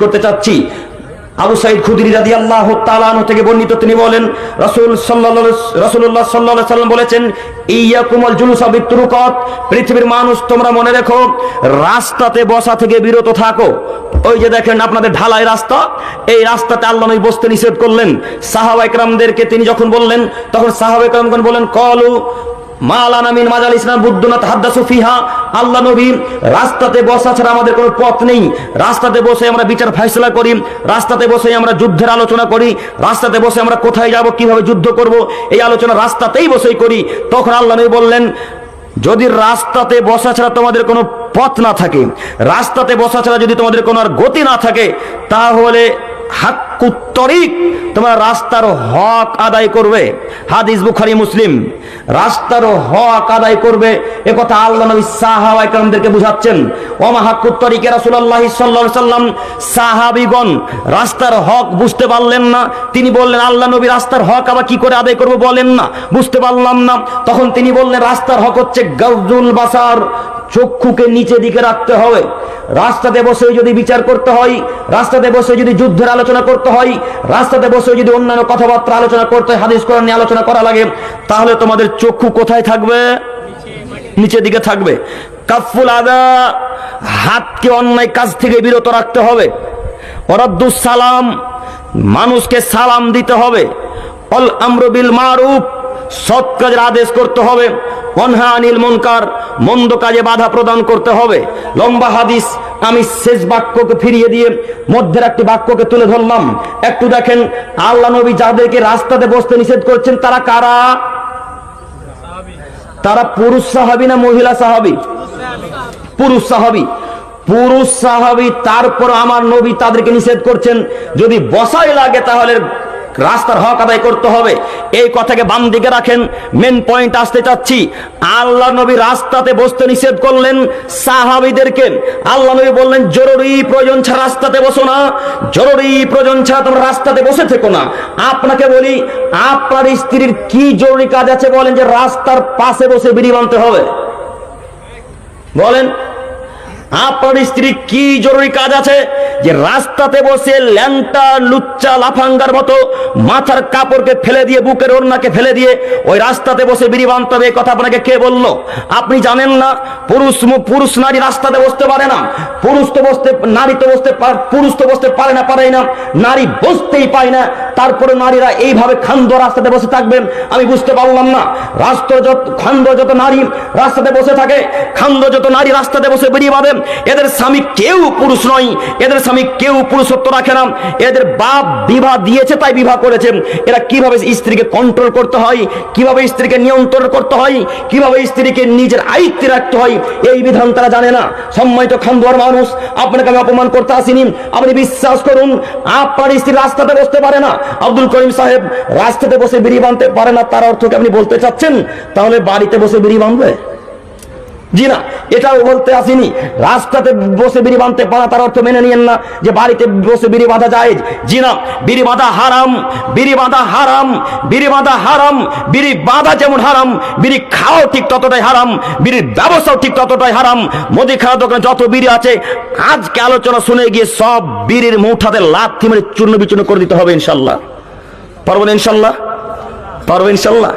করতে চাচ্ছি। আবু সাইদ খুদরি রাদি আল্লাহ তালানো থেকে বর্ণিত তিনি বলেন, রসুল রসুল্লাহ সাল্লাহ সাল্লাম বলেছেন ইয়া কুমল জুলুস তুরুকত পৃথিবীর মানুষ তোমরা মনে রেখো, রাস্তাতে বসা থেকে বিরত থাকো। ওই যে দেখেন আপনাদের ঢালাই রাস্তা, এই রাস্তাতে আল্লাহ নবী বসতে নিষেধ করলেন। সাহাবা একরামদেরকে তিনি যখন বললেন, তখন সাহাবা একরামগণ বলেন, কলু মালানা মিন মাজাল ইসলাম বুদ্ধনাথ ফিহা, আল্লাহ রাস্তাতে বসা ছাড়া আমাদের কোনো পথ নেই। রাস্তাতে বসে আমরা বিচার করি, রাস্তাতে আমরা যুদ্ধের আলোচনা করি, রাস্তাতে বসে আমরা কোথায় যাব, কীভাবে যুদ্ধ করব, এই আলোচনা রাস্তাতেই বসেই করি। তখন আল্লাহ বললেন, যদি রাস্তাতে বসা ছাড়া তোমাদের কোনো পথ না থাকে, রাস্তাতে বসা ছাড়া যদি তোমাদের কোনো আর গতি না থাকে, তাহলে হাক্কুত্তরিক তোমরা রাস্তার হক আদায় করবে। হাদিস বুখারি, মুসলিম। রাস্তার হক আদায় করবে। এ কথা আল্লাহ নবী সাহাবা একরামদেরকে বুঝাচ্ছেন। ওমা হাক্কুত্তরিক রাসূলুল্লাহ সাল্লাল্লাহু সাল্লাম সাহাবীগণ রাস্তার হক বুঝতে পারলেন না। তিনি বললেন, আল্লাহ নবী, রাস্তার হক আবার কি করে আদায় করবে বলেন না। বুঝতে পারলাম না। তখন তিনি বললেন, রাস্তার হক হচ্ছে গাউজুল বাসার চক্ষুকে নিচে দিকে রাখতে হবে। রাস্তাতে বসে যদি বিচার করতে হয়, রাস্তাতে বসে যদি যুদ্ধের আলোচনা করতে হয় রাস্তাতে বসে যদি অন্যান্য কথাবার্তা আলোচনা করতে হয় হাদিস কোরআন নিয়ে আলোচনা করা লাগে, তাহলে তোমাদের চক্ষু কোথায় থাকবে? নিচের দিকে থাকবে। কাফুল আদা, হাতকে অন্যায় কাজ থেকে বিরত রাখতে হবে। অরদ্দুস সালাম, মানুষকে সালাম দিতে হবে। অল আমরবিল মারুফ সৎ কাজের আদেশ করতে হবে, অনহা আনিল মনকার, মন্দ কাজে বাধা প্রদান করতে হবে। লম্বা হাদিস, আমি শেষ বাক্যকে ফিরিয়ে দিয়ে মধ্যের একটি বাক্যকে তুলে ধরলাম। একটু দেখেন, আল্লাহ নবী যাদেরকে রাস্তাতে বসতে নিষেধ করছেন, তারা কারা? তারা পুরুষ সাহাবি না মহিলা সাহাবি? পুরুষ সাহাবি। পুরুষ সাহাবি, তারপর আমার নবী তাদেরকে নিষেধ করছেন, যদি বসাই লাগে তাহলে রাস্তার হক আদায় করতে হবে। এই কথাকে বাম দিকে রাখেন। মেন পয়েন্ট আসতে চাচ্ছি। আল্লাহ নবী রাস্তাতে বসতে নিষেধ করলেন সাহাবিদেরকে। আল্লাহ নবী বললেন, জরুরি প্রয়োজন ছাড়া রাস্তাতে বসো না। জরুরি প্রয়োজন ছাড়া তোমরা রাস্তাতে বসে থেকো না। আপনাকে বলি, আপনার স্ত্রীর কি জরুরি কাজ আছে বলেন যে রাস্তার পাশে বসে বিড়ি বানতে হবে? বলেন আপনার স্ত্রী কি জরুরি কাজ আছে? যে রাস্তাতে বসে ল্যাংটা, লুচ্চা, লাফাঙ্গার মতো মাথার কাপড়কে ফেলে দিয়ে, বুকের ওড়নাকে ফেলে দিয়ে ওই রাস্তাতে বসে বিড়ি বানতে হবে কথা আপনাকে কে বলল? আপনি জানেন না, পুরুষ পুরুষ নারী রাস্তাতে বসতে পারে না। পুরুষ তো বসতে নারী তো বসতে পার- পুরুষ তো বসতে পারে না পারে না। নারী বসতেই পায় না। তারপরে নারীরা এইভাবে খান্দ রাস্তাতে বসে থাকবেন, আমি বুঝতে পারলাম না। রাস্তা যত খান্দ যত নারী রাস্তাতে বসে থাকে, খান্দ যত নারী রাস্তাতে বসে বেরিয়ে বাঁধে এদের স্বামী কেউ পুরুষ নয়, এদের স্বামী কেউ পুরুষত্ব রাখে না। এদের বাপ বিবাহ দিয়েছে, তাই বিবাহ করেছে। এরা কীভাবে স্ত্রীকে কন্ট্রোল করতে হয়, কীভাবে স্ত্রীকে নিয়ন্ত্রণ করতে হয়, কীভাবে স্ত্রীকে নিজের আয়ত্তে রাখতে হয়, এই বিধান তারা জানে না। সম্মানিত খান্দুয়ার মানুষ, আপনাকে আমি অপমান করতে আসিনি। আপনি বিশ্বাস করুন, আপনার স্ত্রী রাস্তাতে বসতে পারে না। আব্দুল করিম সাহেব, রাস্তাতে বসে বিড়ি বাঁধতে পারে না, তার অর্থকে আপনি বলতে চাচ্ছেন? তাহলে বাড়িতে বসে বিড়ি বাঁধবে জি না, এটাও বলতে আসিনি। রাস্তাতে বসে বিড়ি বাঁধতে পারা তার অর্থ মেনে নিয়েন না যে বাড়িতে বসে বিড়ি বাঁধা যায় জি না, বিড়ি বাঁধা হারাম, বিড়ি বাঁধা হারাম, বিড়ি বাঁধা হারাম, বিড়ি বাঁধা যেমন হারাম, বিড়ি খাওয়াও ঠিক ততটাই হারাম, বিড়ির ব্যবসাও ঠিক ততটাই হারাম। মোদি খাওয়া দোকানে যত বিড়ি আছে, আজকে আলোচনা শুনে গিয়ে সব বিড়ির মুঠাতে লাথি মেরে চূর্ণ বিচূর্ণ করে দিতে হবে ইনশাল্লাহ। পারবেন ইনশাল্লাহ? পারব ইনশাল্লাহ?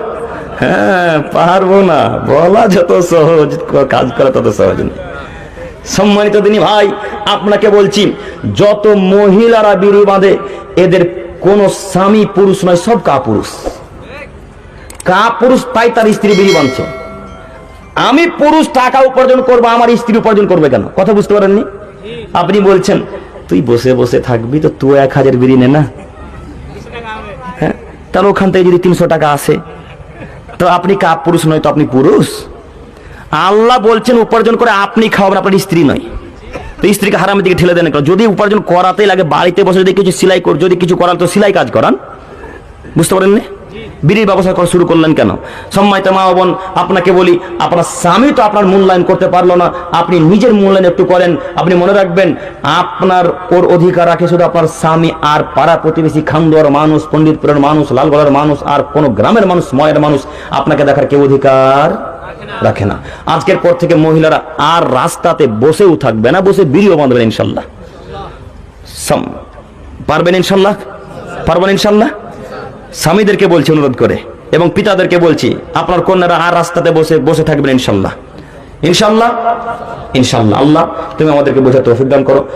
হ্যাঁ পারব না। বলা যত সহজ, কাজ করা তত সহজ নেই সম্মানিত দিনী ভাই, আপনাকে বলছি, যত মহিলারা বিড়ি বাঁধে, এদের কোন স্বামী পুরুষ নয়, সব কাপুরুষ। কাপুরুষ তাই তার স্ত্রী বিড়ি বাঁধছে। আমি পুরুষ টাকা উপার্জন করব, আমার স্ত্রী উপার্জন করবে কেন? কথা বুঝতে পারেননি? আপনি বলছেন, তুই বসে বসে থাকবি তো, তুই এক হাজার বিড়ি নে না? হ্যাঁ তাহলে ওখান থেকে যদি তিনশো টাকা আসে তো আপনি কাপ পুরুষ নয় তো আপনি পুরুষ? আল্লাহ বলছেন উপার্জন করে আপনি খাওয়াবেন, আপনার স্ত্রী নয়। তো স্ত্রীকে হারামের দিকে ঠেলে দেন যদি উপার্জন করাতেই লাগে, বাড়িতে বসে যদি কিছু সেলাই কর যদি কিছু করান, তো সেলাই কাজ করান। বুঝতে পারেন না বিড়ির ব্যবসা করা শুরু করলেন কেন? সম্মানিত মা বোন, আপনাকে বলি, আপনার স্বামী তো আপনার মূল্যায়ন করতে পারল না। আপনি নিজের মূল্যায়ন একটু করেন, আপনি মনে রাখবেন, আপনার ওর অধিকার রাখে শুধু আপনার স্বামী আর পাড়া প্রতিবেশী, খান্দুয়ার মানুষ, পণ্ডিতপুরের মানুষ, লালগোলার মানুষ আর কোন গ্রামের মানুষ, ময়ের মানুষ আপনাকে দেখার কেউ অধিকার রাখে না। আজকের পর থেকে মহিলারা আর রাস্তাতে বসেও থাকবে না, বসে বিড়িও বাঁধবেন ইনশাল্লাহ। পারবেন ইনশাল্লাহ? পারবেন ইনশাল্লাহ? স্বামীদেরকে বলছি, অনুরোধ করে, এবং পিতাদেরকে বলছি, আপনার কন্যারা আর রাস্তাতে বসে বসে থাকবেন, ইনশাল্লাহ। ইনশাল্লাহ? ইনশাল্লাহ। আল্লাহ, তুমি আমাদেরকে বোঝাতে অভিজ্ঞান করো।